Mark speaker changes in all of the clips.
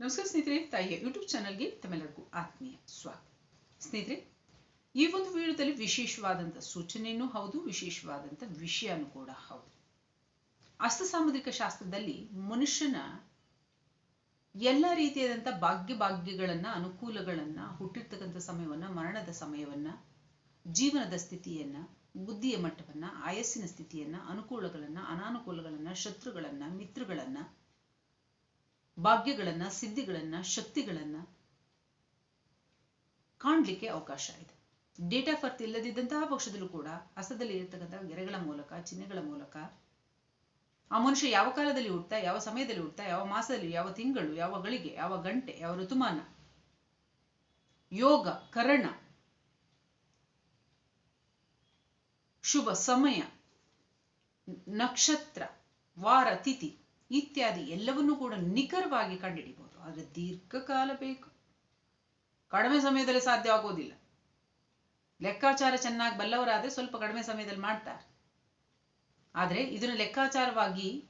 Speaker 1: ನಮಸ್ಕಾರ ಸ್ನೇಹಿತರೆ, ತಾಯಿಯ ಯೂಟ್ಯೂಬ್ ಚಾನಲ್ಗೆ ತಮ್ಮೆಲ್ಲರಿಗೂ ಆತ್ಮೀಯ ಸ್ವಾಗತ. ಸ್ನೇಹಿತರೆ, ಈ ಒಂದು ವಿಡಿಯೋದಲ್ಲಿ ವಿಶೇಷವಾದಂಥ ಸೂಚನೆಯೂ ಹೌದು ವಿಶೇಷವಾದಂಥ ವಿಷಯನೂ ಕೂಡ ಹೌದು. ಅಸ್ತ ಸಾಮುದ್ರಿಕ ಶಾಸ್ತ್ರದಲ್ಲಿ ಮನುಷ್ಯನ ಎಲ್ಲ ರೀತಿಯಾದಂಥ ಭಾಗ್ಯ ಭಾಗ್ಯಗಳನ್ನು, ಅನುಕೂಲಗಳನ್ನು, ಹುಟ್ಟಿರ್ತಕ್ಕಂಥ ಸಮಯವನ್ನ, ಮರಣದ ಸಮಯವನ್ನ, ಜೀವನದ ಸ್ಥಿತಿಯನ್ನ, ಬುದ್ಧಿಯ ಮಟ್ಟವನ್ನ, ಆಯಸ್ಸಿನ ಸ್ಥಿತಿಯನ್ನ, ಅನುಕೂಲಗಳನ್ನು, ಅನಾನುಕೂಲಗಳನ್ನು, ಶತ್ರುಗಳನ್ನು, ಮಿತ್ರಗಳನ್ನ ಭಾಗ್ಯಗಳನ್ನ, ಸಿದ್ಧಿಗಳನ್ನ, ಶಕ್ತಿಗಳನ್ನ ಕಾಣ್ಲಿಕ್ಕೆ ಅವಕಾಶ ಇದೆ. ಡೇಟ್ ಆಫ್ ಬರ್ತ್ ಇಲ್ಲದಿದ್ದಂತಹ ಪಕ್ಷದಲ್ಲೂ ಕೂಡ ಹಸ್ತದಲ್ಲಿ ಇರತಕ್ಕಂತಹ ಗೆರೆಗಳ ಮೂಲಕ, ಚಿಹ್ನೆಗಳ ಮೂಲಕ ಆ ಮನುಷ್ಯ ಯಾವ ಕಾಲದಲ್ಲಿ ಹುಡ್ತಾ ಯಾವ ಸಮಯದಲ್ಲಿ ಹುಡ್ತಾ ಯಾವ ಮಾಸದಲ್ಲಿ, ಯಾವ ತಿಂಗಳು, ಯಾವ ಗಳಿಗೆ, ಯಾವ ಗಂಟೆ, ಯಾವ ಋತುಮಾನ, ಯೋಗ, ಕರಣ, ಶುಭ, ಸಮಯ, ನಕ್ಷತ್ರ, ವಾರ, ತಿಥಿ ಇತ್ಯಾದಿ ಎಲ್ಲವನ್ನೂ ಕೂಡ ನಿಖರವಾಗಿ ಕಂಡುಹಿಡಿಬಹುದು ಆದರೆ ದೀರ್ಘಕಾಲ ಬೇಕು. ಕಡಿಮೆ ಸಮಯದಲ್ಲಿ ಸಾಧ್ಯ ಆಗೋದಿಲ್ಲ. ಲೆಕ್ಕಾಚಾರ ಚೆನ್ನಾಗಿ ಬಲ್ಲವರಾದರೆ ಸ್ವಲ್ಪ ಕಡಿಮೆ ಸಮಯದಲ್ಲಿ ಮಾಡ್ತಾರೆ. ಆದರೆ ಇದನ್ನು ಲೆಕ್ಕಾಚಾರವಾಗಿ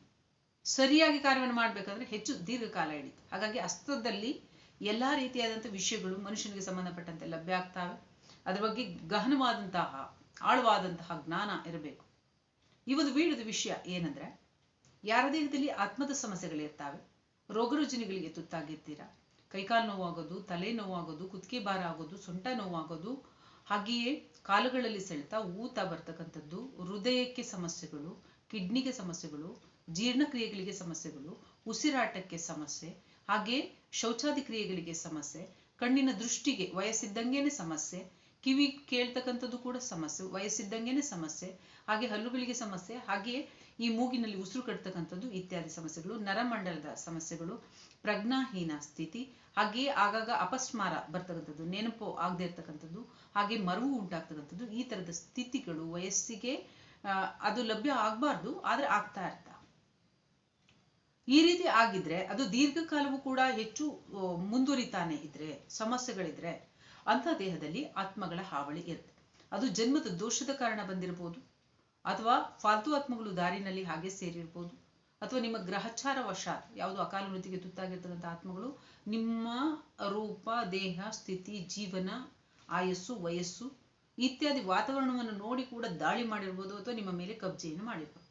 Speaker 1: ಸರಿಯಾಗಿ ಕಾರ್ಯವನ್ನು ಮಾಡಬೇಕಂದ್ರೆ ಹೆಚ್ಚು ದೀರ್ಘಕಾಲ ಹಿಡಿತು ಹಾಗಾಗಿ ಅಸ್ತದಲ್ಲಿ ಎಲ್ಲಾ ರೀತಿಯಾದಂಥ ವಿಷಯಗಳು ಮನುಷ್ಯನಿಗೆ ಸಂಬಂಧಪಟ್ಟಂತೆ ಲಭ್ಯ ಆಗ್ತವೆ. ಅದ್ರ ಬಗ್ಗೆ ಗಹನವಾದಂತಹ, ಆಳವಾದಂತಹ ಜ್ಞಾನ ಇರಬೇಕು. ಇವತ್ತು ಒಂದು ವಿಷಯ ಏನಂದ್ರೆ ಯಾರ ದೇಹದಲ್ಲಿ ಆತ್ಮದ ಸಮಸ್ಯೆಗಳಿರ್ತಾವೆ? ರೋಗ ರುಜಿನಿಗಳಿಗೆ ತುತ್ತಾಗಿರ್ತೀರಾ? ಕೈಕಾಲು ನೋವಾಗೋದು, ತಲೆ ನೋವಾಗೋದು, ಕುತ್ತಿಗೆ ಭಾರ ಆಗೋದು, ಸೊಂಟ ನೋವಾಗೋದು, ಹಾಗೆಯೇ ಕಾಲುಗಳಲ್ಲಿ ಸೆಳೆತ ಊತ ಬರ್ತಕ್ಕಂಥದ್ದು, ಹೃದಯಕ್ಕೆ ಸಮಸ್ಯೆಗಳು, ಕಿಡ್ನಿಗೆ ಸಮಸ್ಯೆಗಳು, ಜೀರ್ಣಕ್ರಿಯೆಗಳಿಗೆ ಸಮಸ್ಯೆಗಳು, ಉಸಿರಾಟಕ್ಕೆ ಸಮಸ್ಯೆ, ಹಾಗೆ ಶೌಚಾದಿ ಕ್ರಿಯೆಗಳಿಗೆ ಸಮಸ್ಯೆ, ಕಣ್ಣಿನ ದೃಷ್ಟಿಗೆ ವಯಸ್ಸಿದ್ದಂಗೆನೆ ಸಮಸ್ಯೆ, ಕಿವಿ ಕೇಳ್ತಕ್ಕಂಥದ್ದು ಕೂಡ ಸಮಸ್ಯೆ, ವಯಸ್ಸಿದ್ದಂಗೆನೆ ಸಮಸ್ಯೆ, ಹಾಗೆ ಹಲ್ಲುಗಳಿಗೆ ಸಮಸ್ಯೆ, ಹಾಗೆಯೇ ಈ ಮೂಗಿನಲ್ಲಿ ಉಸಿರು ಕಟ್ತಕ್ಕಂಥದ್ದು ಇತ್ಯಾದಿ ಸಮಸ್ಯೆಗಳು, ನರಮಂಡಲದ ಸಮಸ್ಯೆಗಳು, ಪ್ರಜ್ಞಾಹೀನ ಸ್ಥಿತಿ ಹಾಗೆಯೇ ಆಗಾಗ ಅಪಸ್ಮಾರ ಬರ್ತಕ್ಕಂಥದ್ದು, ನೆನಪು ಆಗದೆ ಇರ್ತಕ್ಕಂಥದ್ದು, ಹಾಗೆ ಮರವು ಉಂಟಾಗ್ತಕ್ಕಂಥದ್ದು, ಈ ತರದ ಸ್ಥಿತಿಗಳು ವಯಸ್ಸಿಗೆ ಅದು ಲಭ್ಯ ಆಗಬಾರ್ದು, ಆದ್ರೆ ಆಗ್ತಾ ಇರ್ತಾ. ಈ ರೀತಿ ಆಗಿದ್ರೆ ಅದು ದೀರ್ಘಕಾಲವೂ ಕೂಡ ಹೆಚ್ಚು ಮುಂದುವರಿತಾನೆ ಇದ್ರೆ, ಸಮಸ್ಯೆಗಳಿದ್ರೆ ಅಂತ ದೇಹದಲ್ಲಿ ಆತ್ಮಗಳ ಹಾವಳಿ ಇರುತ್ತೆ. ಅದು ಜನ್ಮದ ದೋಷದ ಕಾರಣ ಬಂದಿರಬಹುದು ಅಥವಾ ಫಾಲ್ತು ಆತ್ಮಗಳು ದಾರಿನಲ್ಲಿ ಹಾಗೆ ಸೇರಿರ್ಬೋದು. ಅಥವಾ ನಿಮ್ಮ ಗ್ರಹಚಾರ ವಶಾತ್ ಯಾವುದು ಅಕಾಲ ಮೃತಿಗೆ ತುತ್ತಾಗಿರ್ತಕ್ಕಂಥ ಆತ್ಮಗಳು, ನಿಮ್ಮ ರೂಪ, ದೇಹ, ಸ್ಥಿತಿ, ಜೀವನ, ಆಯಸ್ಸು, ವಯಸ್ಸು ಇತ್ಯಾದಿ ವಾತಾವರಣವನ್ನು ನೋಡಿ ಕೂಡ ದಾಳಿ ಮಾಡಿರ್ಬೋದು ಅಥವಾ ನಿಮ್ಮ ಮೇಲೆ ಕಬ್ಜೆಯನ್ನು ಮಾಡಿರ್ಬೋದು.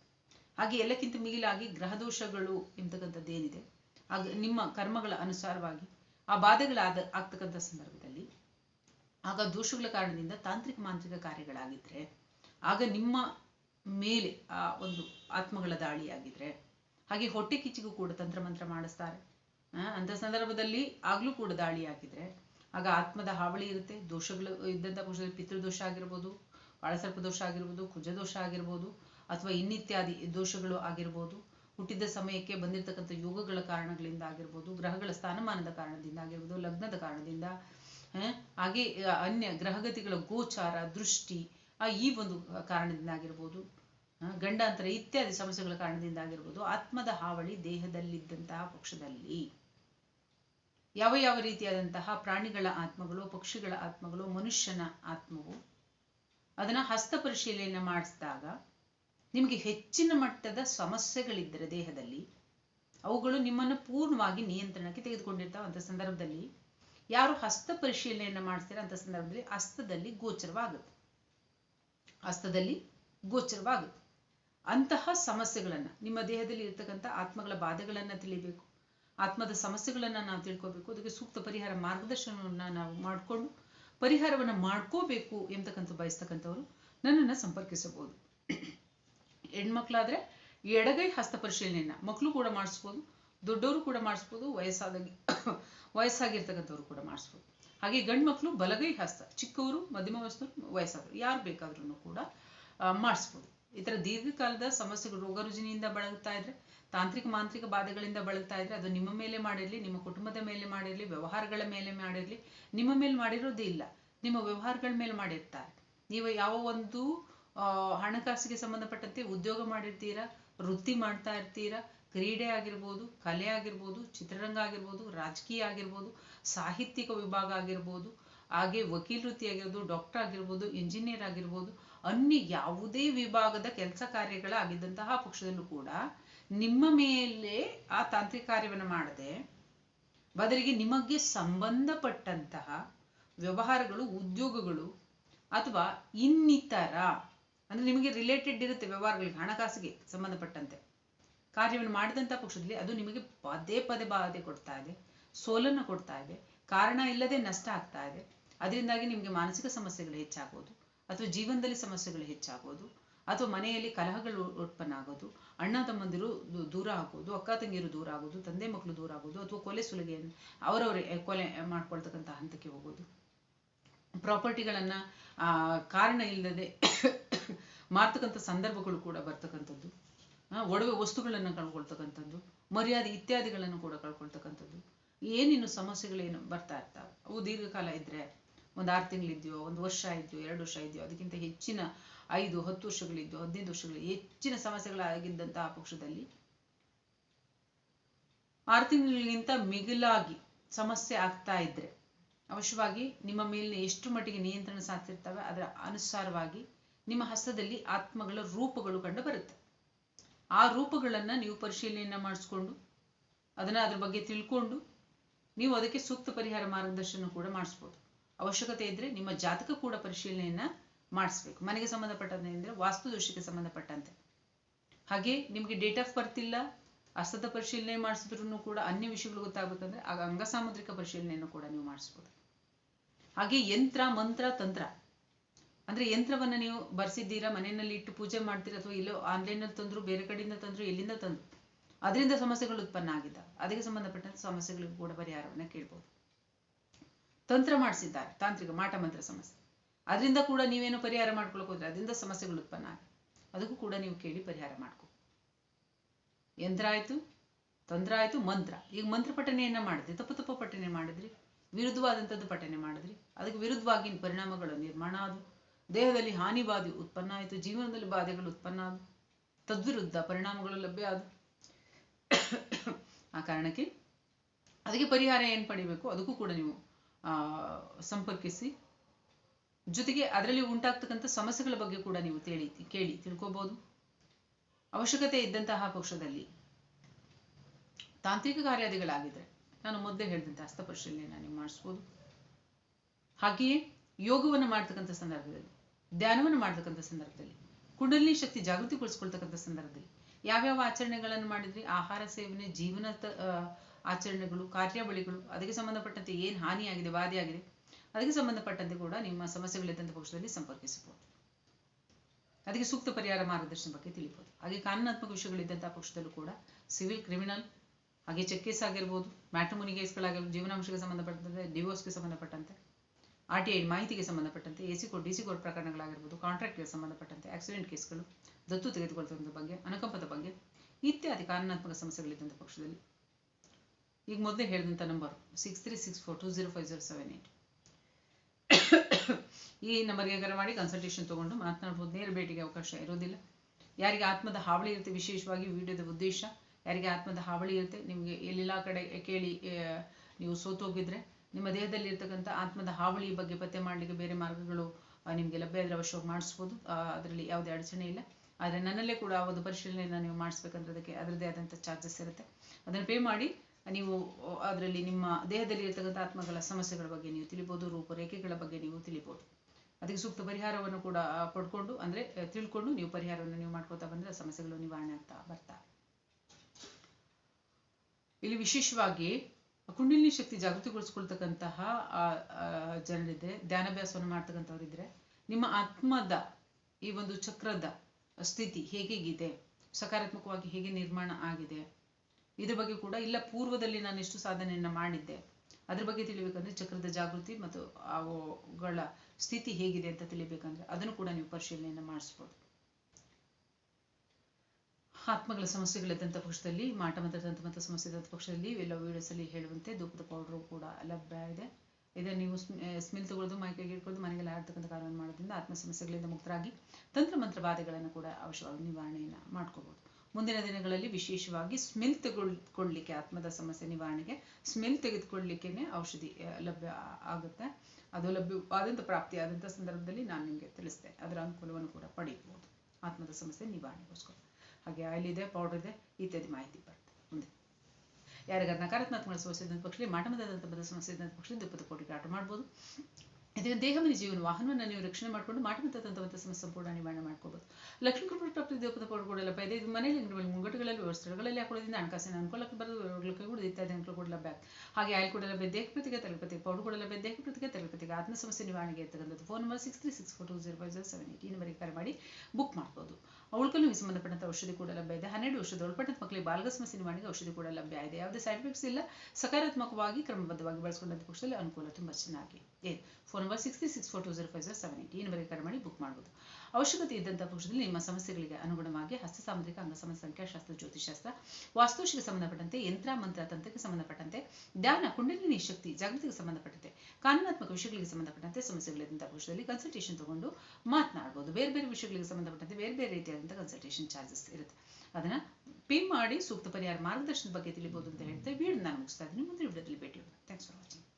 Speaker 1: ಹಾಗೆ ಎಲ್ಲಕ್ಕಿಂತ ಮಿಗಿಲಾಗಿ ಗ್ರಹದೋಷಗಳು ಎಂತಕ್ಕಂಥದ್ದು ಏನಿದೆ, ಆಗ ನಿಮ್ಮ ಕರ್ಮಗಳ ಅನುಸಾರವಾಗಿ ಆ ಬಾಧೆಗಳಾದ ಆಗ್ತಕ್ಕಂಥ ಸಂದರ್ಭದಲ್ಲಿ, ಆಗ ದೋಷಗಳ ಕಾರಣದಿಂದ ತಾಂತ್ರಿಕ ಮಾಂತ್ರಿಕ ಕಾರ್ಯಗಳಾಗಿದ್ರೆ, ಆಗ ನಿಮ್ಮ ಮೇಲೆ ಆ ಒಂದು ಆತ್ಮಗಳ ದಾಳಿಯಾಗಿದ್ರೆ, ಹಾಗೆ ಹೊಟ್ಟೆ ಕಿಚ್ಚಿಗೂ ಕೂಡ ತಂತ್ರಮಂತ್ರ ಮಾಡಿಸ್ತಾರೆ. ಅಂತ ಸಂದರ್ಭದಲ್ಲಿ ಆಗ್ಲೂ ಕೂಡ ದಾಳಿ ದಾಳಿಯಾಗಿದ್ರೆ, ಆಗ ಆತ್ಮದ ಹಾವಳಿ ಇರುತ್ತೆ. ದೋಷಗಳು ಇದ್ದಂಥ ಕೋಶದಲ್ಲಿ ಪಿತೃದೋಷ ಆಗಿರ್ಬೋದು, ಕಾಳಸರ್ಪ ದೋಷ ಆಗಿರ್ಬೋದು, ಕುಜದೋಷ ಆಗಿರ್ಬೋದು, ಅಥವಾ ಇನ್ನಿತ್ಯಾದಿ ದೋಷಗಳು ಆಗಿರ್ಬೋದು, ಹುಟ್ಟಿದ ಸಮಯಕ್ಕೆ ಬಂದಿರತಕ್ಕಂಥ ಯೋಗಗಳ ಕಾರಣಗಳಿಂದ ಆಗಿರ್ಬೋದು, ಗ್ರಹಗಳ ಸ್ಥಾನಮಾನದ ಕಾರಣದಿಂದ ಆಗಿರ್ಬೋದು, ಲಗ್ನದ ಕಾರಣದಿಂದ ಹಾಗೆ ಅನ್ಯ ಗ್ರಹಗತಿಗಳ ಗೋಚಾರ, ದೃಷ್ಟಿ, ಆ, ಈ ಒಂದು ಕಾರಣದಿಂದ ಆಗಿರ್ಬೋದು. ಗಂಡಾಂತರ ಇತ್ಯಾದಿ ಸಮಸ್ಯೆಗಳ ಕಾರಣದಿಂದ ಆಗಿರ್ಬೋದು ಆತ್ಮದ ಹಾವಳಿ ದೇಹದಲ್ಲಿದ್ದಂತಹ ಪಕ್ಷದಲ್ಲಿ. ಯಾವ ಯಾವ ರೀತಿಯಾದಂತಹ ಪ್ರಾಣಿಗಳ ಆತ್ಮಗಳು, ಪಕ್ಷಿಗಳ ಆತ್ಮಗಳು, ಮನುಷ್ಯನ ಆತ್ಮವು ಅದನ್ನ ಹಸ್ತ ಪರಿಶೀಲನೆ ಮಾಡಿಸಿದಾಗ ನಿಮಗೆ ಹೆಚ್ಚಿನ ಮಟ್ಟದ ಸಮಸ್ಯೆಗಳಿದ್ದರೆ ದೇಹದಲ್ಲಿ ಅವುಗಳು ನಿಮ್ಮನ್ನು ಪೂರ್ಣವಾಗಿ ನಿಯಂತ್ರಣಕ್ಕೆ ತೆಗೆದುಕೊಂಡಿರ್ತಾವ ಅಂತ ಸಂದರ್ಭದಲ್ಲಿ. ಯಾರು ಹಸ್ತ ಪರಿಶೀಲನೆಯನ್ನು ಮಾಡ್ತೀರ ಅಂತ ಸಂದರ್ಭದಲ್ಲಿ ಹಸ್ತದಲ್ಲಿ ಗೋಚರವಾಗುತ್ತೆ. ಹಸ್ತದಲ್ಲಿ ಗೋಚರವಾಗುತ್ತೆ. ಅಂತಹ ಸಮಸ್ಯೆಗಳನ್ನ, ನಿಮ್ಮ ದೇಹದಲ್ಲಿ ಇರ್ತಕ್ಕಂಥ ಆತ್ಮಗಳ ಬಾಧೆಗಳನ್ನ ತಿಳಿಬೇಕು. ಆತ್ಮದ ಸಮಸ್ಯೆಗಳನ್ನ ನಾವು ತಿಳ್ಕೋಬೇಕು. ಅದಕ್ಕೆ ಸೂಕ್ತ ಪರಿಹಾರ ಮಾರ್ಗದರ್ಶನವನ್ನ ನಾವು ಮಾಡಿಕೊಂಡು ಪರಿಹಾರವನ್ನ ಮಾಡ್ಕೋಬೇಕು ಎಂತಕ್ಕಂಥ ಬಯಸ್ತಕ್ಕಂಥವ್ರು ನನ್ನನ್ನು ಸಂಪರ್ಕಿಸಬಹುದು. ಹೆಣ್ಮಕ್ಳಾದ್ರೆ ಎಡಗೈ ಹಸ್ತ ಪರಿಶೀಲನೆಯನ್ನ ಮಕ್ಕಳು ಕೂಡ ಮಾಡಿಸ್ಬೋದು, ದೊಡ್ಡವರು ಕೂಡ ಮಾಡಿಸ್ಬೋದು, ವಯಸ್ಸಾದ ವಯಸ್ಸಾಗಿರ್ತಕ್ಕಂಥವ್ರು ಕೂಡ ಮಾಡಿಸ್ಬೋದು. ಹಾಗೆ ಗಂಡು ಮಕ್ಕಳು ಬಲಗೈ ಹಸ್ತ, ಚಿಕ್ಕವರು ಮಧ್ಯಮ ವಯಸ್ಸರು ವಯಸ್ಸಾದವರು ಯಾರು ಬೇಕಾದ್ರೂ ಕೂಡ ಮಾಡಿಸ್ಬೋದು. ಈ ದೀರ್ಘಕಾಲದ ಸಮಸ್ಯೆಗಳು ರೋಗ ರುಜಿನಿಯಿಂದ ಬಳಲ್ತಾ ಇದ್ರೆ, ತಾಂತ್ರಿಕ ಮಾಂತ್ರಿಕ ಬಾಧೆಗಳಿಂದ ಬಳಲ್ತಾ ಇದ್ರೆ ಅದು ನಿಮ್ಮ ಮೇಲೆ ಮಾಡಿರಲಿ, ನಿಮ್ಮ ಕುಟುಂಬದ ಮೇಲೆ ಮಾಡಿರಲಿ, ವ್ಯವಹಾರಗಳ ಮೇಲೆ ಮಾಡಿರಲಿ, ನಿಮ್ಮ ಮೇಲೆ ಮಾಡಿರೋದೇ ಇಲ್ಲ. ನಿಮ್ಮ ವ್ಯವಹಾರಗಳ ಮೇಲೆ ಮಾಡಿರ್ತಾರೆ. ನೀವು ಯಾವ ಒಂದು ಹಣಕಾಸಿಗೆ ಸಂಬಂಧಪಟ್ಟಂತೆ ಉದ್ಯೋಗ ಮಾಡಿರ್ತೀರಾ, ವೃತ್ತಿ ಮಾಡ್ತಾ ಇರ್ತೀರಾ, ಕ್ರೀಡೆ ಆಗಿರ್ಬೋದು, ಕಲೆ ಆಗಿರ್ಬೋದು, ಚಿತ್ರರಂಗ ಆಗಿರ್ಬೋದು, ರಾಜಕೀಯ ಆಗಿರ್ಬೋದು, ಸಾಹಿತ್ಯಿಕ ವಿಭಾಗ ಆಗಿರ್ಬೋದು ಹಾಗೆ ವಕೀಲ ವೃತ್ತಿ ಆಗಿರ್ಬೋದು ಡಾಕ್ಟರ್ ಆಗಿರ್ಬೋದು ಇಂಜಿನಿಯರ್ ಆಗಿರ್ಬೋದು ಅನ್ಯ ಯಾವುದೇ ವಿಭಾಗದ ಕೆಲಸ ಕಾರ್ಯಗಳಾಗಿದ್ದಂತಹ ಪಕ್ಷದಲ್ಲೂ ಕೂಡ ನಿಮ್ಮ ಮೇಲೆ ಆ ತಾಂತ್ರಿಕ ಕಾರ್ಯವನ್ನು ಮಾಡದೆ, ಬದಲಿಗೆ ನಿಮಗೆ ಸಂಬಂಧಪಟ್ಟಂತಹ ವ್ಯವಹಾರಗಳು, ಉದ್ಯೋಗಗಳು ಅಥವಾ ಇನ್ನಿತರ, ಅಂದ್ರೆ ನಿಮಗೆ ರಿಲೇಟೆಡ್ ಇರುತ್ತೆ ವ್ಯವಹಾರಗಳಿಗೆ, ಹಣಕಾಸಿಗೆ ಸಂಬಂಧಪಟ್ಟಂತೆ, ಕಾರ್ಯವನ್ನು ಮಾಡಿದಂಥ ಪಕ್ಷದಲ್ಲಿ ಅದು ನಿಮಗೆ ಪದೇ ಪದೇ ಬಾಧೆ ಕೊಡ್ತಾ ಇದೆ, ಸೋಲನ್ನು ಕೊಡ್ತಾ ಇದೆ, ಕಾರಣ ಇಲ್ಲದೆ ನಷ್ಟ ಆಗ್ತಾ ಇದೆ. ಅದರಿಂದಾಗಿ ನಿಮಗೆ ಮಾನಸಿಕ ಸಮಸ್ಯೆಗಳು ಹೆಚ್ಚಾಗೋದು ಅಥವಾ ಜೀವನದಲ್ಲಿ ಸಮಸ್ಯೆಗಳು ಹೆಚ್ಚಾಗೋದು ಅಥವಾ ಮನೆಯಲ್ಲಿ ಕಲಹಗಳು ಉತ್ಪನ್ನ ಆಗೋದು ಅಣ್ಣ ತಮ್ಮಂದಿರು ದೂರ ಆಗೋದು ಅಕ್ಕ ತಂಗಿಯರು ದೂರ ಆಗೋದು ತಂದೆ ಮಕ್ಕಳು ದೂರ ಆಗೋದು ಅಥವಾ ಕೊಲೆ ಸುಲಿಗೆ ಅವರವರೇ ಕೊಲೆ ಮಾಡ್ಕೊಳ್ತಕ್ಕಂಥ ಹಂತಕ್ಕೆ ಹೋಗೋದು. ಪ್ರಾಪರ್ಟಿಗಳನ್ನ ಆ, ಕಾರಣ ಇಲ್ಲದೆ ಮಾರ್ತಕ್ಕಂಥ ಸಂದರ್ಭಗಳು ಕೂಡ ಬರ್ತಕ್ಕಂಥದ್ದು. ಒಡವೆ ವಸ್ತುಗಳನ್ನು ಕಳ್ಕೊಳ್ತಕ್ಕಂಥದ್ದು ಮರ್ಯಾದೆ ಇತ್ಯಾದಿಗಳನ್ನು ಕೂಡ ಕಳ್ಕೊಳ್ತಕ್ಕಂಥದ್ದು. ಏನೇನು ಸಮಸ್ಯೆಗಳೇನು ಬರ್ತಾ ಇರ್ತಾವೆ? ಅವು ದೀರ್ಘಕಾಲ ಇದ್ರೆ ಒಂದು ಆರು ತಿಂಗಳಿದ್ಯೋ, ಒಂದು ವರ್ಷ ಇದೆಯೋ ಎರಡು ವರ್ಷ ಇದೆಯೋ ಅದಕ್ಕಿಂತ ಹೆಚ್ಚಿನ ಐದು, ಹತ್ತು ವರ್ಷಗಳಿದ್ದು, ಹದಿನೈದು ವರ್ಷಗಳು ಹೆಚ್ಚಿನ ಸಮಸ್ಯೆಗಳಾಗಿದ್ದಂತಹ ಪಕ್ಷದಲ್ಲಿ ಆರು ತಿಂಗಳಿಗಿಂತ ಮಿಗಿಲಾಗಿ ಸಮಸ್ಯೆ ಆಗ್ತಾ ಇದ್ರೆ ಅವಶ್ಯವಾಗಿ ನಿಮ್ಮ ಮೇಲಿನ ಎಷ್ಟು ಮಟ್ಟಿಗೆ ನಿಯಂತ್ರಣ ಸಾಧಿಸಿರ್ತವೆ, ಅದರ ಅನುಸಾರವಾಗಿ ನಿಮ್ಮ ಹಸ್ತದಲ್ಲಿ ಆತ್ಮಗಳ ರೂಪಗಳು ಕಂಡು ಬರುತ್ತೆ. ಆ ರೂಪಗಳನ್ನ ನೀವು ಪರಿಶೀಲನೆಯನ್ನ ಮಾಡಿಸ್ಕೊಂಡು, ಅದನ್ನ ಅದ್ರ ಬಗ್ಗೆ ತಿಳ್ಕೊಂಡು, ನೀವು ಅದಕ್ಕೆ ಸೂಕ್ತ ಪರಿಹಾರ ಮಾರ್ಗದರ್ಶನ ಕೂಡ ಮಾಡಿಸ್ಬೋದು. ಅವಶ್ಯಕತೆ ಇದ್ರೆ ನಿಮ್ಮ ಜಾತಕ ಕೂಡ ಪರಿಶೀಲನೆಯನ್ನ ಮಾಡಿಸ್ಬೇಕು. ಮನೆಗೆ ಸಂಬಂಧಪಟ್ಟಂತೆ ಅಂದ್ರೆ ವಾಸ್ತು ದೋಷಕ್ಕೆ ಸಂಬಂಧಪಟ್ಟಂತೆ. ಹಾಗೆ ನಿಮಗೆ ಡೇಟ್ ಆಫ್ ಬರ್ತ್ ಇಲ್ಲ ಅಸ್ತದ ಪರಿಶೀಲನೆ ಮಾಡಿಸಿದ್ರು ಕೂಡ ಅನ್ಯ ವಿಷಯಗಳು ಗೊತ್ತಾಗಬೇಕಂದ್ರೆ ಆಗ ಅಂಗಸಾಮುದ್ರಿಕ ಪರಿಶೀಲನೆಯನ್ನು ಕೂಡ ನೀವು ಮಾಡಿಸ್ಬೋದು. ಹಾಗೆ ಯಂತ್ರ, ಮಂತ್ರ, ತಂತ್ರ. ಅಂದ್ರೆ ಯಂತ್ರವನ್ನ ನೀವು ಬರ್ಸಿದ್ದೀರಾ, ಮನೆಯಲ್ಲಿ ಇಟ್ಟು ಪೂಜೆ ಮಾಡ್ತೀರಾ ಅಥವಾ ಇಲ್ಲೋ ಆನ್ಲೈನಲ್ಲಿ ತಂದ್ರು, ಬೇರೆ ಕಡೆಯಿಂದ ತಂದ್ರು, ಎಲ್ಲಿಂದ ತಂದ್ರು ಅದರಿಂದ ಸಮಸ್ಯೆಗಳು ಉತ್ಪನ್ನ ಆಗಿದ್ದ. ಅದಕ್ಕೆ ಸಂಬಂಧಪಟ್ಟಂತ ಸಮಸ್ಯೆಗಳಿಗೂ ಕೂಡ ಪರಿಹಾರವನ್ನ ಕೇಳ್ಬೋದು. ತಂತ್ರ ಮಾಡಿಸಿದ್ದಾರೆ, ತಾಂತ್ರಿಕ ಮಾಟ ಮಂತ್ರ ಸಮಸ್ಯೆ. ಅದರಿಂದ ಕೂಡ ನೀವೇನು ಪರಿಹಾರ ಮಾಡ್ಕೊಳಕ್ ಹೋದ್ರೆ ಅದರಿಂದ ಸಮಸ್ಯೆಗಳು ಉತ್ಪನ್ನ ಆಗಿ ಅದಕ್ಕೂ ಕೂಡ ನೀವು ಕೇಳಿ ಪರಿಹಾರ ಮಾಡ್ಕೊ. ಯಂತ್ರ ಆಯ್ತು, ತಂತ್ರ ಆಯ್ತು, ಮಂತ್ರ. ಈಗ ಮಂತ್ರ ಪಠನೆಯನ್ನ ಮಾಡಿದ್ರಿ, ತಪ್ಪು ತಪ್ಪು ಪಠನೆ ಮಾಡಿದ್ರಿ, ವಿರುದ್ಧವಾದಂಥದ್ದು ಪಠನೆ ಮಾಡಿದ್ರಿ, ಅದಕ್ಕೆ ವಿರುದ್ಧವಾಗಿ ಪರಿಣಾಮಗಳು ನಿರ್ಮಾಣ ಆದವು. ದೇಹದಲ್ಲಿ ಹಾನಿ ಬಾಧೆ ಉತ್ಪನ್ನ ಆಯಿತು, ಜೀವನದಲ್ಲಿ ಬಾಧೆಗಳು ಉತ್ಪನ್ನ ಆದವು. ತದ್ವಿರುದ್ಧ ಪರಿಣಾಮಗಳು ಲಭ್ಯ ಆದವು. ಆ ಕಾರಣಕ್ಕೆ ಅದಕ್ಕೆ ಪರಿಹಾರ ಏನು ಪಡಿಬೇಕು? ಅದಕ್ಕೂ ಕೂಡ ನೀವು ಸಂಪರ್ಕಿಸಿ. ಜೊತೆಗೆ ಅದರಲ್ಲಿ ಉಂಟಾಗ್ತಕ್ಕಂಥ ಸಮಸ್ಯೆಗಳ ಬಗ್ಗೆ ಕೂಡ ನೀವು ತಿಳಿ, ಕೇಳಿ ತಿಳ್ಕೋಬಹುದು ಅವಶ್ಯಕತೆ ಇದ್ದಂತಹ ಪಕ್ಷದಲ್ಲಿ ತಾಂತ್ರಿಕ ಕಾರ್ಯಾದಿಗಳಾಗಿದ್ರೆ ನಾನು ಮೊದಲೇ ಹೇಳಿದಂತೆ ಹಸ್ತ ಪರಿಶೀಲನೆಯನ್ನ ನೀವು ಮಾಡಿಸ್ಬೋದು. ಹಾಗೆಯೇ ಯೋಗವನ್ನು ಮಾಡ್ತಕ್ಕಂಥ ಸಂದರ್ಭದಲ್ಲಿ, ಧ್ಯಾನವನ್ನು ಮಾಡ್ತಕ್ಕಂಥ ಸಂದರ್ಭದಲ್ಲಿ ಕುಂಡಲಿನಿ ಶಕ್ತಿ ಜಾಗೃತಿಗೊಳಿಸ್ಕೊಳ್ತಕ್ಕಂಥ ಸಂದರ್ಭದಲ್ಲಿ ಯಾವ್ಯಾವ ಆಚರಣೆಗಳನ್ನು ಮಾಡಿದ್ರಿ? ಆಹಾರ ಸೇವನೆ, ಜೀವನ ಆಚರಣೆಗಳು, ಕಾರ್ಯಾವಳಿಗಳು, ಅದಕ್ಕೆ ಸಂಬಂಧಪಟ್ಟಂತೆ ಏನು ಹಾನಿಯಾಗಿದೆ, ಬಾಧೆಯಾಗಿದೆ, ಅದಕ್ಕೆ ಸಂಬಂಧಪಟ್ಟಂತೆ ಕೂಡ ನಿಮ್ಮ ಸಮಸ್ಯೆಗಳಿದ್ದಂಥ ಪಕ್ಷದಲ್ಲಿ ಸಂಪರ್ಕಿಸಬಹುದು. ಅದಕ್ಕೆ ಸೂಕ್ತ ಪರಿಹಾರ ಮಾರ್ಗದರ್ಶನ ಬಗ್ಗೆ ತಿಳಿಬಹುದು ಹಾಗೆ ಕಾನೂನಾತ್ಮಕ ವಿಷಯಗಳಿದ್ದಂತಹ ಪಕ್ಷದಲ್ಲೂ ಕೂಡ ಸಿವಿಲ್, ಕ್ರಿಮಿನಲ್, ಹಾಗೆ ಚೆಕ್ ಕೇಸ್ ಆಗಿರ್ಬೋದು, ಮ್ಯಾಟ್ರಿಮೋನಿ ಕೇಸ್ಗಳಾಗಿರ್ಬೋದು ಜೀವನಾಂಶಕ್ಕೆ ಸಂಬಂಧಪಟ್ಟಂತೆ, ಡಿವೋರ್ಸ್ಗೆ ಸಂಬಂಧಪಟ್ಟಂತೆ, ಆರ್ ಟಿ ಐ ಮಾಹಿತಿಗೆ ಸಂಬಂಧಪಟ್ಟಂತೆ, A C court, D C court ಪ್ರಕರಣಗಳಾಗಿರ್ಬೋದು, ಕಾಂಟ್ರಾಕ್ಟ್ಗೆ ಸಂಬಂಧಪಟ್ಟಂತೆ, ಆಕ್ಸಿಡೆಂಟ್ ಕೇಸ್ಗಳು, ದತ್ತು ತೆಗೆದುಕೊಳ್ತಕ್ಕಂಥ ಬಗ್ಗೆ, ಅನುಕಂಪದ ಬಗ್ಗೆ ಇತ್ಯಾದಿ ಕಾನೂನಾತ್ಮಕ ಸಮಸ್ಯೆಗಳಿದ್ದಂಥ ಪಕ್ಷದಲ್ಲಿ ಈಗ ಮೊದಲೇ ಹೇಳಿದಂಥ number six three six four two zero five zero seven eight ಈ ನಂಬರ್ಗೆ ಕರೆ ಮಾಡಿ ಕನ್ಸಲ್ಟೇಷನ್ ತಗೊಂಡು ಮಾತನಾಡ್ಬೋದು. ನೇರ ಭೇಟಿಗೆ ಅವಕಾಶ ಇರೋದಿಲ್ಲ. ಯಾರಿಗೆ ಆತ್ಮದ ಹಾವಳಿ ಇರುತ್ತೆ ವಿಶೇಷವಾಗಿ ವಿಡಿಯೋದ ಉದ್ದೇಶ, ಯಾರಿಗೆ ಆತ್ಮದ ಹಾವಳಿ ಇರುತ್ತೆ, ನಿಮಗೆ ಎಲ್ಲೆಲ್ಲ ಕಡೆ ಕೇಳಿ ನೀವು ಸೋತೋಗಿದ್ರೆ ನಿಮ್ಮ ದೇಹದಲ್ಲಿ ಇರ್ತಕ್ಕಂಥ ಆತ್ಮದ ಹಾವಳಿ ಬಗ್ಗೆ ಪತ್ತೆ ಮಾಡಲಿಕ್ಕೆ ಬೇರೆ ಮಾರ್ಗಗಳು ನಿಮಗೆ ಲಭ್ಯ ಇದ್ರೆ ಅವಶ್ಯವಾಗಿ ಮಾಡಿಸ್ಬೋದು. ಅದರಲ್ಲಿ ಯಾವುದೇ ಅಡಚಣೆ ಇಲ್ಲ. ಆದರೆ ನನ್ನಲ್ಲೇ ಕೂಡ ಒಂದು ಪರಿಶೀಲನೆಯನ್ನು ನೀವು ಮಾಡಿಸ್ಬೇಕಂದ್ರೆ ಅದಕ್ಕೆ ಅದರದ್ದೇ ಆದಂಥ ಚಾರ್ಜಸ್ ಇರುತ್ತೆ. ಅದನ್ನು ಪೇ ಮಾಡಿ ನೀವು ಅದರಲ್ಲಿ ನಿಮ್ಮ ದೇಹದಲ್ಲಿ ಇರ್ತಕ್ಕಂಥ ಆತ್ಮಗಳ ಸಮಸ್ಯೆಗಳ ಬಗ್ಗೆ ನೀವು ತಿಳಿಬೋದು, ರೂಪರೇಖೆಗಳ ಬಗ್ಗೆ ನೀವು ತಿಳಿಬೋದು. ಅದಕ್ಕೆ ಸೂಕ್ತ ಪರಿಹಾರವನ್ನು ಕೂಡ ಪಡ್ಕೊಂಡು, ಅಂದ್ರೆ ತಿಳ್ಕೊಂಡು ನೀವು ಪರಿಹಾರವನ್ನು ನೀವು ಮಾಡ್ಕೋತಾ ಬಂದ್ರೆ ಸಮಸ್ಯೆಗಳು ನಿವಾರಣೆ ಆಗ್ತಾ ಬರ್ತಾ. ಇಲ್ಲಿ ವಿಶೇಷವಾಗಿ ಕುಂಡಲಿನಿ ಶಕ್ತಿ ಜಾಗೃತಿಗೊಳಿಸ್ಕೊಳ್ತಕ್ಕಂತಹ ಜನರಿದ್ರೆ, ಧ್ಯಾನಾಭ್ಯಾಸವನ್ನು ಮಾಡ್ತಕ್ಕಂಥವ್ರಿದ್ರೆ, ನಿಮ್ಮ ಆತ್ಮದ ಈ ಒಂದು ಚಕ್ರದ ಸ್ಥಿತಿ ಹೇಗೇಗಿದೆ? ಸಕಾರಾತ್ಮಕವಾಗಿ ಹೇಗೆ ನಿರ್ಮಾಣ ಆಗಿದೆ? ಇದ್ರ ಬಗ್ಗೆ ಕೂಡ ಇಲ್ಲ, ಪೂರ್ವದಲ್ಲಿ ನಾನು ಎಷ್ಟು ಸಾಧನೆಯನ್ನ ಮಾಡಿದ್ದೆ, ಅದ್ರ ಬಗ್ಗೆ ತಿಳಿಬೇಕಂದ್ರೆ ಚಕ್ರದ ಜಾಗೃತಿ ಮತ್ತು ಅವುಗಳ ಸ್ಥಿತಿ ಹೇಗಿದೆ ಅಂತ ತಿಳಿಬೇಕಂದ್ರೆ ಅದನ್ನು ಕೂಡ ನೀವು ಪರಿಶೀಲನೆಯನ್ನ ಮಾಡಿಸ್ಬೋದು. ಆತ್ಮಗಳ ಸಮಸ್ಯೆಗಳಿದ್ದಂಥ ಪಕ್ಷದಲ್ಲಿ, ಮಾಟ ಮತ್ತು ಮಂತ್ರ ಸಮಸ್ಯೆ ದಂತ ಪಕ್ಷದಲ್ಲಿ ಇವೆಲ್ಲ ವಿಡಿಯೋಸ್ ಅಲ್ಲಿ ಹೇಳುವಂತೆ ಧೂಪದ ಪೌಡರ್ ಕೂಡ ಲಭ್ಯ ಇದೆ. ಇದನ್ನು ನೀವು ಸ್ಮಿಲ್ ತಗೊಳ್ಳೋದು ಮೈಕೈಗೆ ಇಟ್ಕೊಳ್ಳೋದು ಮನೆಗೆಲ್ಲ ಆಡ್ತಕ್ಕಂಥ ಕಾರ್ಯವನ್ನು ಮಾಡೋದ್ರಿಂದ ಆತ್ಮ ಸಮಸ್ಯೆಗಳಿಂದ ಮುಕ್ತರಾಗಿ ತಂತ್ರ ಮಂತ್ರ ಬಾಧೆಗಳನ್ನು ಕೂಡ ಅವಶ್ಯವಾಗಿ ನಿವಾರಣೆಯನ್ನು ಮಾಡ್ಕೋಬಹುದು ಮುಂದಿನ ದಿನಗಳಲ್ಲಿ ವಿಶೇಷವಾಗಿ ಸ್ಮೆಲ್ ತೆಗೆದುಕೊಳ್ಳಿಕ್ಕೆ ಆತ್ಮದ ಸಮಸ್ಯೆ ನಿವಾರಣೆಗೆ ಸ್ಮೆಲ್ ತೆಗೆದುಕೊಳ್ಳಿಕ್ಕೆನೆ ಔಷಧಿ ಲಭ್ಯ ಆಗುತ್ತೆ. ಅದು ಲಭ್ಯವಾದಂಥ ಪ್ರಾಪ್ತಿಯಾದಂಥ ಸಂದರ್ಭದಲ್ಲಿ ನಾನು ನಿಮಗೆ ತಿಳಿಸ್ತೇನೆ ಅದರ ಅನುಕೂಲವನ್ನು ಕೂಡ ಪಡೆಯಬಹುದು. ಆತ್ಮದ ಸಮಸ್ಯೆ ನಿವಾರಣೆಗೋಸ್ಕರ. ಹಾಗೆ ಆಯಿಲ್ ಇದೆ, ಪೌಡರ್ ಇದೆ, ಇತ್ಯಾದಿ ಮಾಹಿತಿ ಬರುತ್ತೆ. ಮುಂದೆ. ಯಾರಿಗಾದ ನಕಾರಾತ್ಮಕ ಸಮಸ್ಯೆ ಇದ್ದಂಥ ಪಕ್ಷದಲ್ಲಿ ಮಾಟಮದಾದಂಥ ಸಮಸ್ಯೆ ಇದ್ದಂಥ ಪಕ್ಷದಲ್ಲಿ ಇಪ್ಪತ್ತು ಕೋಟಿಗೆ ಆಟ ಮಾಡ್ಬೋದು. ಇದರಿಂದ ದೇಹವನ್ನು ಜೀವನ, ವಾಹನವನ್ನು ನೀವು ರಕ್ಷಣೆ ಮಾಡಿಕೊಂಡು ಮಾಟಮದಂತವಂಥ ಸಮಸ್ಯೆ ಸಂಪೂರ್ಣ ನಿವಾರಣೆ ಮಾಡ್ಕೋಬಹುದು ಲಕ್ಷ್ಮೀ ಕೃಪಾ ಪ್ರಾಪ್ತಿ ದೇವಪದ ಕೂಡ ಲಭ್ಯ ಇದೆ ಇದು ಮನೆಯಲ್ಲಿ ಅಂಗಡಿಗಳಲ್ಲಿ ಮುಂಗಟ್ಟುಗಳಲ್ಲಿ, ವ್ಯವಸ್ಥೆಗಳಲ್ಲಿ ಹಾಕೊಳ್ಳೋದ್ರಿಂದ ಹಣಕಾಸಿನ ಅನುಕೂಲಕ್ಕೆ ಬರೋದು ಕೂಡ ಇತ್ಯಾದಿ ಅನುಕೂಲ ಕೂಡ ಲಭ್ಯ. ಹಾಗೆ ಆಯಿಲ್ ಕೂಡ ಲಭ್ಯ, ದೇಹ ಪ್ರತಿಗೆ ತಲುಪತಿ ಪೌಡರ್ ಕೂಡ ಲಭ್ಯ, ದೇಹ ಪ್ರತಿಗೆ ತಲುಪತಿಗೆ ಆತ್ಮ ಸಮಸ್ಯೆ ನಿವಾರಣೆಗೆ ಇರ್ತಕ್ಕಂಥದ್ದು phone number six three six four two zero five zero seven eight ಈ ಕರೆ ಮಾಡಿ ಬುಕ್ ಮಾಡ್ಬೋದು. ಉಳ್ಕಲು ಸಂಬಂಧಪಟ್ಟಂತ ಔಷಧಿ ಕೂಡ ಲಭ್ಯ ಇದೆ. ಹನ್ನೆರಡು ವರ್ಷದ ಒಳಪಟ್ಟಂತ ಮಕ್ಕಳಿಗೆ ಬಾಲಗ ಸಮಸ್ಯೆ ನಿವಾರಣೆಗೆ ಔಷಧಿ ಕೂಡ ಲಭ್ಯ ಇದೆ. ಯಾವುದೇ ಸೈಡ್ ಎಫೆಕ್ಟ್ಸ್ ಇಲ್ಲ. ಸಕಾರಾತ್ಮಕವಾಗಿ, ಕ್ರಮಬದ್ಧವಾಗಿ ಬಳಸಿಕೊಂಡಂತ ಪಕ್ಷದಲ್ಲಿ ಅನುಕೂಲ ತುಂಬ ಚೆನ್ನಾಗಿ. ಇದೆ phone number six three six four two zero five zero seven eight ಈ ನಂಬರ್ಗೆ ಕರೆ ಮಾಡಿ ಬುಕ್ ಮಾಡ್ಬೋದು. ಅವಶ್ಯಕತೆ ಇದ್ದಂಥ ಪಕ್ಷದಲ್ಲಿ ನಿಮ್ಮ ಸಮಸ್ಯೆಗಳಿಗೆ ಅನುಗುಣವಾಗಿ ಹಸ್ತ ಸಾಮುದ್ರಿಕ ಅಂಗ ಸಂಖ್ಯಾಶಾಸ್ತ್ರ ಜ್ಯೋತಿಷಾಸ್ತ್ರ ವಾಸ್ತುಶಿಗೆ ಸಂಬಂಧಪಟ್ಟಂತೆ, ಯಂತ್ರ, ಮಂತ್ರ ತಂತ್ರಕ್ಕೆ ಸಂಬಂಧಪಟ್ಟಂತೆ, ಧ್ಯಾನ, ಕುಂಡಲಿನಿ ಶಕ್ತಿ, ಜಾಗೃತಿಗೆ ಸಂಬಂಧಪಟ್ಟಂತೆ, ಕಾನೂನಾತ್ಮಕ ವಿಷಯಗಳಿಗೆ ಸಂಬಂಧಪಟ್ಟಂತೆ ಸಮಸ್ಯೆಗಳಿದ್ದಂಥ ಪಕ್ಷದಲ್ಲಿ ಕನ್ಸಲ್ಟೇಷನ್ ತಗೊಂಡು ಮಾತನಾಡ್ಬೋದು. ಬೇರೆ ಬೇರೆ ವಿಷಯಗಳಿಗೆ ಸಂಬಂಧಪಟ್ಟಂತೆ ಬೇರೆ ಬೇರೆ ರೀತಿಯಾದಂಥ ಕನ್ಸಲ್ಟೇಷನ್ ಚಾರ್ಜಸ್ ಇರುತ್ತೆ. ಅದನ್ನ ಪಿ ಮಾಡಿ ಸೂಕ್ತ ಪರಿಹಾರ ಮಾರ್ಗದರ್ಶನದ ಬಗ್ಗೆ ತಿಳಿಬಹುದು ಅಂತ ಹೇಳ್ತಾ ವಿಡಿಯೋ ನಾನು ಮುಗಿಸ್ತಾ ಇದ್ದೀನಿ. ಮುಂದೆ ವಿಡಿಯೋದಲ್ಲಿ ಭೇಟಿ